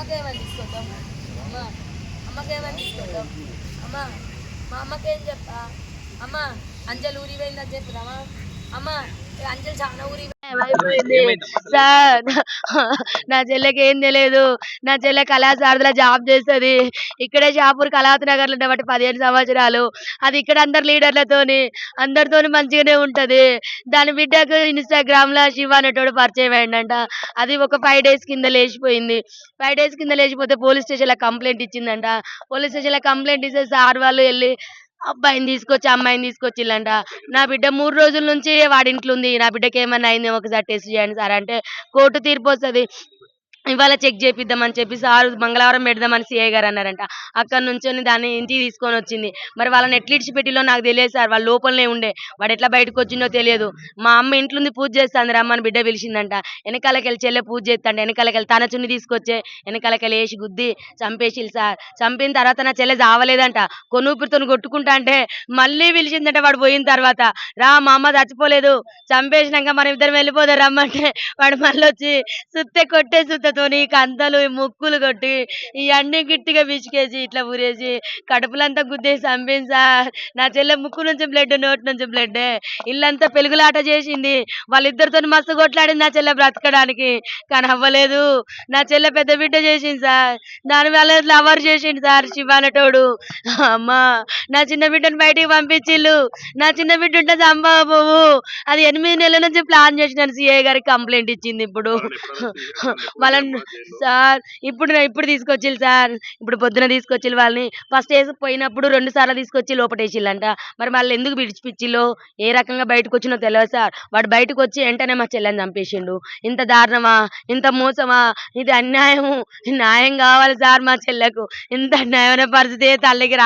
అమ్మకి ఏమని తీసుకొద్దాం? అమ్మ అమ్మకి ఏమని తీసుకొద్దాం? అమ్మ మా అమ్మకేం చెప్పా? అమ్మ అంజలు ఊరి పోయిందని చెప్తామా అమ్మ ఈ అంజలి చాలా ఊరి సార్ నా చెల్లెకి ఏం తెలియదు నా చెల్లె కళాశారదిలో జాబ్ చేస్తుంది. ఇక్కడే షాపూర్ కళావతి నగర్లో ఉండబట్టి పదిహేను సంవత్సరాలు. అది ఇక్కడ అందరు లీడర్లతోని అందరితోని మంచిగానే ఉంటది. దాని బిడ్డకు ఇన్స్టాగ్రామ్లో శివ అనేటోడు పరిచయం అయిందంట అది ఒక ఫైవ్ డేస్ కింద లేచిపోయింది. ఫైవ్ డేస్ కింద లేచిపోతే పోలీస్ స్టేషన్లో కంప్లైంట్ ఇచ్చిందంట. పోలీస్ స్టేషన్లో కంప్లైంట్ ఇస్తే సార్ వాళ్ళు వెళ్ళి అబ్బాయిని తీసుకొచ్చి అమ్మాయిని తీసుకొచ్చిల్లంట. నా బిడ్డ మూడు రోజుల నుంచి వాడి ఇంట్లో ఉంది. నా బిడ్డకి ఏమైనా అయింది ఒకసారి టెస్ట్ చేయండి సార్. అంటే కోర్టు తీర్పు వస్తుంది. ఇవాళ చెక్ చేపిద్దామని చెప్పి సార్ మంగళవారం పెడదామని సిఐ గారు అన్నారంట. అక్కడ నుంచొని దాన్ని ఇంటికి తీసుకొని వచ్చింది. మరి వాళ్ళని ఎట్లా పెట్టిలో నాకు తెలియదు సార్. వాళ్ళ లోపలనే ఉండే. వాడు ఎట్లా బయటకు వచ్చిందో తెలియదు. మా అమ్మ ఇంట్లో ఉంది పూజ చేస్తాంది రమ్మని బిడ్డ పిలిచిందంట. వెనకాలకెళ్ళి చెల్లె పూజ చేస్తాంటే వెనకాలకెళ్ళి తన చున్ని తీసుకొచ్చే వెనకాలకెళ్ళి వేసి గుద్ది చంపేసి సార్. చంపిన తర్వాత నా చెల్లె చావలేదంట కొనుపిరితో కొట్టుకుంటా అంటే మళ్ళీ పిలిచిందంట వాడు పోయిన తర్వాత. రా మా అమ్మ చచ్చిపోలేదు. చంపేసినాక మనం ఇద్దరం వెళ్ళిపోదాం రమ్మంటే వాడు మళ్ళీ వచ్చి సుత్తే కొట్టే సుత్తతోని కంతలు ముక్కులు కొట్టి ఇవన్నీ గట్టిగా పిసికేసి ఇట్లా ఊరేసి కడుపులంతా గుద్దేసి చంపింది సార్. నా చెల్లె ముక్కు నుంచి బ్లడ్ నోటి నుంచి బ్లడ్. ఇల్లంతా పెలుగులాట చేసింది. వాళ్ళిద్దరితో మస్తు కొట్లాడింది నా చెల్లె బ్రతకడానికి. కానీ అవ్వలేదు. నా చెల్లె పెద్ద బిడ్డ చేసింది సార్. దాని వల్ల లవర్ చేసిండు సార్ శివ అనేటోడు. అమ్మా నా చిన్న బిడ్డను బయటికి పంపించిల్లు నా చిన్న బిడ్డ ఉంటే చంపబోవు అది ఎనిమిది నెలల నుంచి ప్లాన్ చేసినాను. సిఐ గారికి కంప్లైంట్ ఇచ్చింది ఇప్పుడు. సార్ ఇప్పుడు ఇప్పుడు తీసుకొచ్చిల్లు సార్. ఇప్పుడు పొద్దున తీసుకొచ్చిల్లు వాళ్ళని. ఫస్ట్ వేసి పోయినప్పుడు రెండు సార్లు తీసుకొచ్చి లోపటేసిల్లంట మరి వాళ్ళు ఎందుకు విడిచిపిచ్చిలో ఏ రకంగా బయటకు వచ్చినో తెలియదు సార్. వాడు బయటకు వచ్చి వెంటనే మా చెల్లెని చంపేసిండు. ఇంత దారుణమా? ఇంత మోసమా? ఇది అన్యాయము. న్యాయం కావాలి సార్ మా చెల్లెకు. ఇంత అన్యాయమైన పరిస్థితి తల్లికి రా